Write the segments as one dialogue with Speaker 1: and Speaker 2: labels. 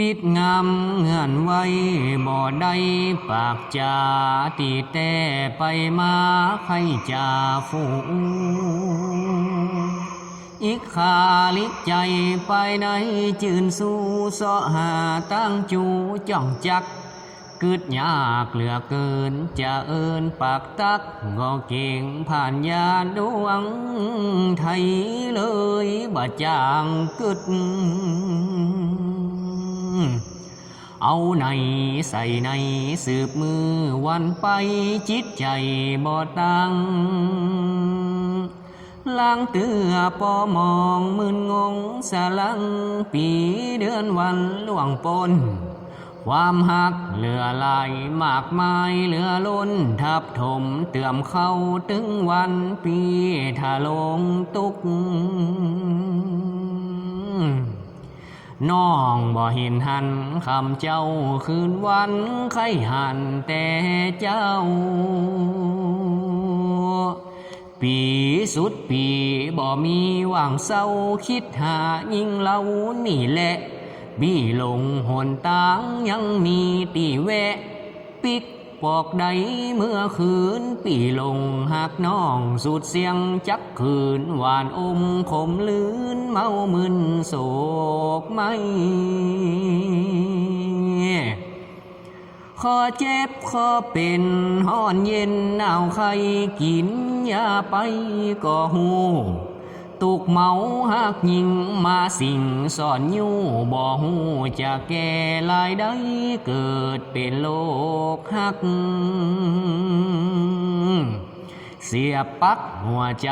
Speaker 1: ปิดงามเงื่อนไว้บ่ได้ปากจาตีแต่ไปมาใครจะฟูอีกขาลิกใจไปไหนจืนสู้เสาะหาตั้งจูจ้องจักกึดยากเหลือเกิน จะเอินปากตักงอเก่งผ่านยาดวงไทยเลยบ่จางกึด เอาในใส่ในสืบมือวันไปจิตใจบ่ตังล้างเตือปอมองมึนงงสลังปีเดือนวันล่วงปน ความหักเหลือลายมากมายเหลือล้น ทับถมเตื่อมเข้าถึงวันปีทาลงตุก น้องบ่เห็นหันคำเจ้าคืนวันไข่หันแต่เจ้า ปีสุดปีบ่มีว่างเศร้าคิดหายิ่งเล่านี่แหละ บีลงหนตางยังมีตีแวะ ปิก ปอกใดเมื่อคืนปีลงหักน้องสุดเสียงจักคืนหวานอมขมลื่นเมามึนโศกไม่ขอเจ็บขอเป็นห้อนเย็นหนาวใครกินยาไปก็หู ตุกเมาหักยิงมาสิ่งสอนอยู่บ่หูจะแก่ลายได้เกิดเป็นโลกหัก เสียปักหัวใจ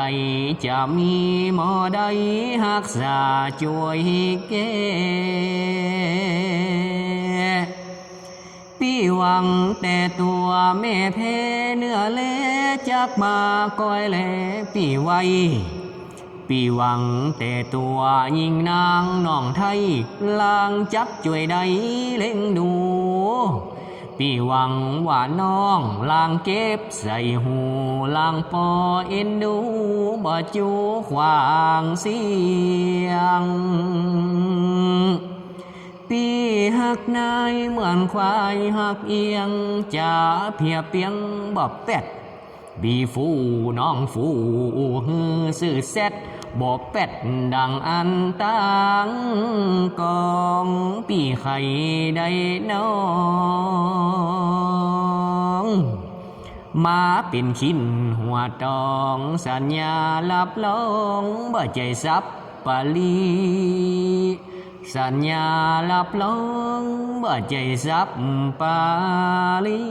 Speaker 1: จะมีหมอใดหักษาช่วยแก้พี่หวังแต่ตัวแม่เพเนื้อเละจากมาก้อยแลพี่ไว้ พี่หวังแต่ตัวยิงนางน้องไทยลางจักช่วยใดเล่งดูพี่หวังว่าน้องลางเก็บใส่หูลางปอเอ็นดูบ่จูขวางเสียง ปีหักนายเหมือนควายหักเอียงจะเพียเปียงบอบเป็ดบีฟูน้องฟูฮือสื่อเซ็ต บอบเป็ดดังอันตังกองปีไข่ได้น้องมาเป็นขินหัวตองสัญญาลับลองบ่ใจซับปาลีสัญญาลับลองบ่ใจซับปาลี